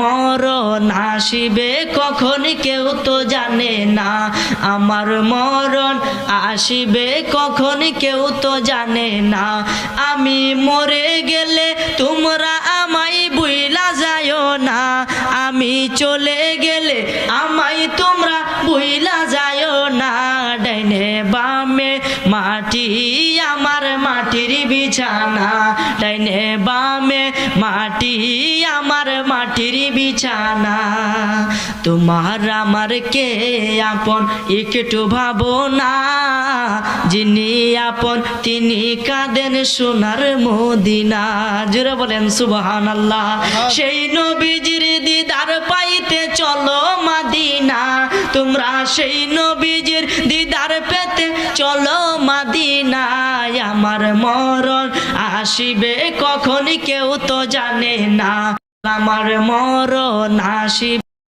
মরণ আসিবে কখন কেউ তো জানে না। আমার মরণ আসিবে কখন কেউ তো জানে না। আমি মরে গেলে তোমরা আমায় বুইলা যায়ও না। আমি চলে গেলে আমায় তোমরা বুইলা যায়ও না। ডাইনে বামে মাটি আমার মাটির বিছানা ডাইনে বামে মাটি আমার মাটির বিছানা। তোমার আমার কে আপন একটু ভাবো না যিনি আপন তিনি কাঁদেন সোনার মদিনা। জুড়ে বলেন সুবহান আল্লাহ সেই নবীজির দিদার পাইতে চলো মাদিনা। তোমরা সেই নবীজির দিদার চলো মাদিনায় আমার মরণ আসিবে কখন কেউ তো জানে না। আমার মরণ আসিবে।